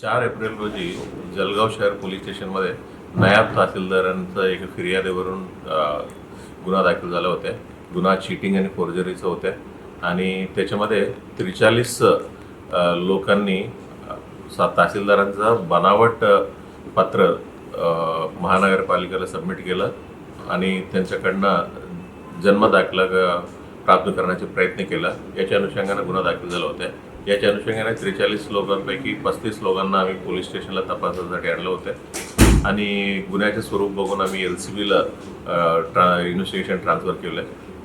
चार एप्रिल रोजी जळगाव शहर पोलीस स्टेशनमध्ये नायब तहसीलदारांचं एक फिर्यादीवरून गुन्हा दाखल झाला होता. गुन्हा चिटिंग आणि फोर्जरीचं होता. आणि त्याच्यामध्ये त्रेचाळीस लोकांनी सात सा तहसीलदारांचं बनावट पत्र महानगरपालिकेला सबमिट केलं आणि त्यांच्याकडनं जन्मदाखला दाखला प्राप्त करण्याचा प्रयत्न केला. याच्या अनुषंगाने गुन्हा दाखल झाला होता. याच्या अनुषंगाने त्रेचाळीस लोकांपैकी पस्तीस लोकांना आम्ही पोलीस स्टेशनला तपासासाठी आणलं होतं. आणि गुन्ह्याचे स्वरूप बघून आम्ही एल सी बीला ट्रा इन्व्हेस्टिगेशन ट्रान्सफर केलं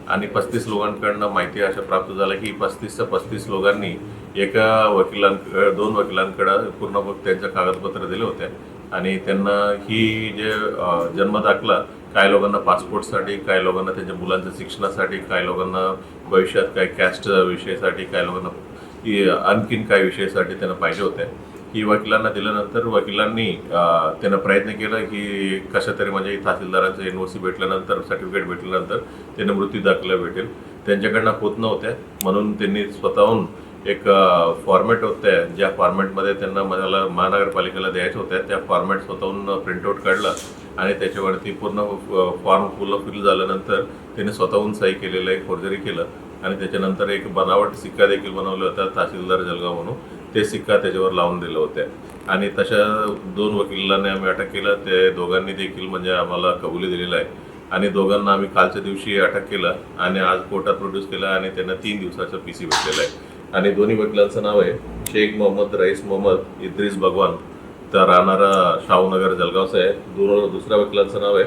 आणि पस्तीस लोकांकडनं माहिती अशा प्राप्त झालं की पस्तीसच्या पस्तीस लोकांनी एका वकिलांकडं दोन वकिलांकडं पूर्ण त्यांचं कागदपत्र दिले होते. आणि त्यांना ही जे जन्म जन्मदाखला काही लोकांना पासपोर्टसाठी काही लोकांना त्यांच्या मुलांच्या शिक्षणासाठी काही लोकांना भविष्यात काही कॅस्ट विषयासाठी काही लोकांना की आणखीन काही विषयासाठी त्यांना पाहिजे होते. ही वकिलांना दिल्यानंतर वकिलांनी त्यांना प्रयत्न केला की कशा तरी म्हणजे तहसीलदारांचं एन ओ सी भेटल्यानंतर सर्टिफिकेट भेटल्यानंतर त्यांना मृत्यू दाखला भेटेल. त्यांच्याकडनं होत नव्हत्या. म्हणून त्यांनी स्वतःहून एक फॉर्मॅट होते ज्या फॉर्मॅटमध्ये त्यांना मला महानगरपालिकेला द्यायच्या होत्या त्या फॉर्मॅट स्वतःहून प्रिंटआउट काढला आणि त्याच्यावरती पूर्ण फॉर्म फुल फिल झाल्यानंतर त्याने स्वतःहून सही केलेलं एक फोर्जरी केलं. आणि त्याच्यानंतर एक बनावट सिक्का देखील बनवला होता तहसीलदार जळगाव म्हणून. ते सिक्का त्याच्यावर लावून दिलं होते. आणि तशा दोन वकिलांनी आम्ही अटक केलं. ते दोघांनी देखील म्हणजे आम्हाला कबुली दिलेलं आहे. आणि दोघांना आम्ही कालच्या दिवशी अटक केलं आणि आज कोर्टात प्रोड्यूस केला आणि त्यांना तीन दिवसाचं पी सी भेटलेलं आहे. आणि दोन्ही वकिलांचं नाव आहे शेख मोहम्मद रईस मोहम्मद इद्रिस भगवान. तर राहणारा शाहूनगर जळगावचं आहे दोन दुसऱ्या वकिलांचं नाव आहे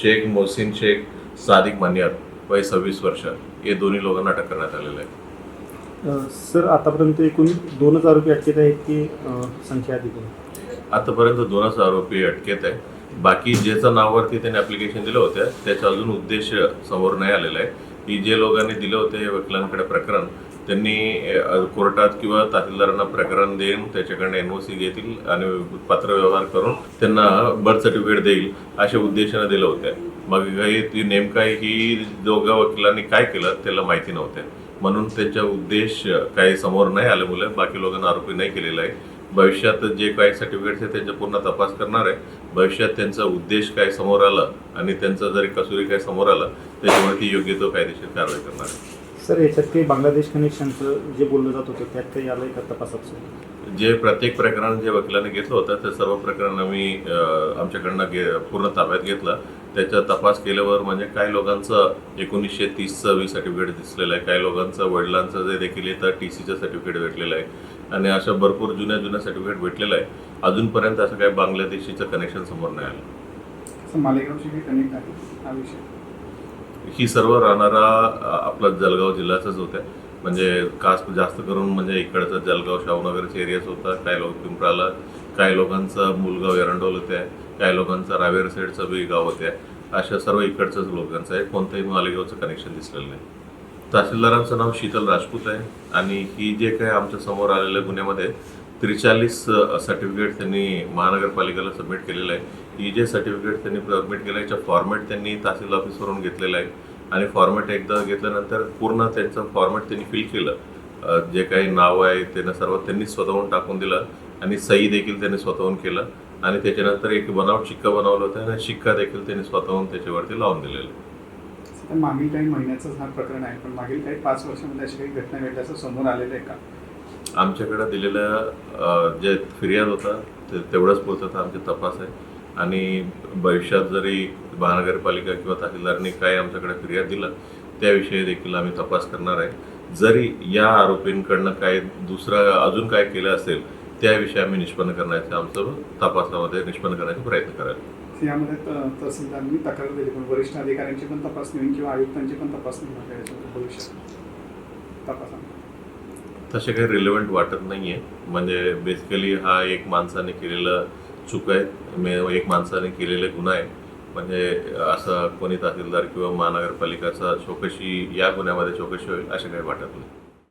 शेख मोहसिन शेख सादिक मान्यार. वय सव्वीस वर्ष. हे दोन्ही लोकांना अटक करण्यात आलेलं आहे. सर आतापर्यंत एकूण दोन हजार रुपये अटकेत आहेत की अ, संख्या अधिक आहे? आतापर्यंत दोनच आरोपी अटकेत आहे. बाकी ज्याच्या नावावरती त्यांनी ऍप्लिकेशन दिलं होतं त्याचा अजून उद्देश समोर नाही आलेला आहे. की जे लोकांनी दिलं होते वकिलांकडे प्रकरण त्यांनी कोर्टात किंवा तहसीलदारांना प्रकरण देऊन त्याच्याकडनं एन ओ सी घेतील आणि पत्रव्यवहार करून त्यांना बर्थ सर्टिफिकेट देईल अशा उद्देशाने दिलं होतं मग काही ती नेमका ही दोघा वकिलांनी काय केलं त्याला माहिती नव्हत्या म्हणून त्यांचा उद्देश काही समोर नाही आल्यामुळे बाकी लोकांना आरोपी नाही केलेला आहे. भविष्यात जे काही सर्टिफिकेट्स आहे त्यांचा पूर्ण तपास करणार आहे. भविष्यात त्यांचा उद्देश काय समोर आला आणि त्यांचा जरी कसुरी काय समोर आला त्याच्यावरती योग्य तो कायदेशीर कारवाई करणार आहे. सर याच्यात काही बांगलादेश कनेक्शनचं जे बोललं जात होतं त्यात काही आलं का तपासात सर? जे प्रत्येक प्रकरण जे वकिलांनी घेतलं होतं ते सर्व प्रकरण आम्ही आमच्याकडनं घे पूर्ण ताब्यात घेतलं. त्याचा तपास केल्यावर म्हणजे काही लोकांचं एकोणीसशे तीसचं वी सर्टिफिकेट दिसलेलं आहे. काही लोकांचं वडिलांचं जे देखील येतं टी सीचं सर्टिफिकेट भेटलेलं आहे. आणि अशा भरपूर जुन्या जुन्या सर्टिफिकेट भेटलेलं आहे. अजूनपर्यंत असं काही बांगलादेशीचं कनेक्शन समोर नाही आलं. असं मालेगावशी कनेक्ट आहे हा विषय. ही सर्व राहणारा आपला जळगाव जिल्ह्याचाच होत्या. म्हणजे खास जास्त करून म्हणजे इकडचं जळगाव शाहूनगरचे एरियाच होता. काही लोक पिंपळाला काही लोकांचा मूलगाव एरंडोल होत्या. काही लोकांचा रावेर साईडचं बी गाव होत्या. अशा सर्व इकडच्याच लोकांचं आहे. कोणतंही मालेगावचं कनेक्शन दिसलेलं नाही. तहसीलदारांचं नाव शीतल राजपूत आहे. आणि ही जे काही आमच्यासमोर आलेल्या गुन्ह्यामध्ये त्रेचाळीस सर्टिफिकेट त्यांनी महानगरपालिकेला सबमिट केलेलं आहे. ही जे सर्टिफिकेट त्यांनी सबमिट केलं याच्या फॉर्मॅट त्यांनी तहसील ऑफिसवरून घेतलेलं आहे. आणि फॉर्मॅट एकदा घेतल्यानंतर पूर्ण त्यांचं फॉर्मॅट त्यांनी फिल केलं. जे काही नाव आहे त्यांना सर्व त्यांनी स्वतःहून टाकून दिलं. आणि सही देखील त्यांनी स्वतःहून केलं. आणि त्याच्यानंतर एक बनावट शिक्का बनवला होता. आणि शिक्का देखील त्यांनी स्वतःहून त्याच्यावरती लावून दिलेला मागील काही महिन्याचंच हा प्रकरण आहे पण मागील काही पाच वर्षामध्ये अशी काही घटना घडल्याचं समोर आलेलं आहे का? आमच्याकडे दिलेलं जे फिर्याद होता ते तेवढंच पुरतं आमची तपास आहे. आणि भविष्यात जरी महानगरपालिका किंवा तहसीलदारांनी काय आमच्याकडे फिर्याद दिला त्याविषयी देखील आम्ही तपास करणार आहे. जरी या आरोपींकडनं काय दुसरं अजून काय केलं असेल त्याविषयी आम्ही निष्पन्न करण्याचं आमचं तपासामध्ये निष्पन्न करण्याचा प्रयत्न करायला. यामध्ये तहसीलदारांनी तक्रार दिली पण वरिष्ठ अधिकाऱ्यांची पण तपासणी होईल किंवा आयुक्तांची पण तपासणी भविष्यात तपासा तसे काही रिलेव्हंट वाटत नाही आहे म्हणजे बेसिकली हा एक माणसाने केलेलं चूक आहे. मे- एक माणसाने केलेले गुन्हा आहे. म्हणजे असं कोणी तहसीलदार किंवा महानगरपालिकाचा चौकशी या गुन्ह्यामध्ये चौकशी होईल असे काही वाटत नाही.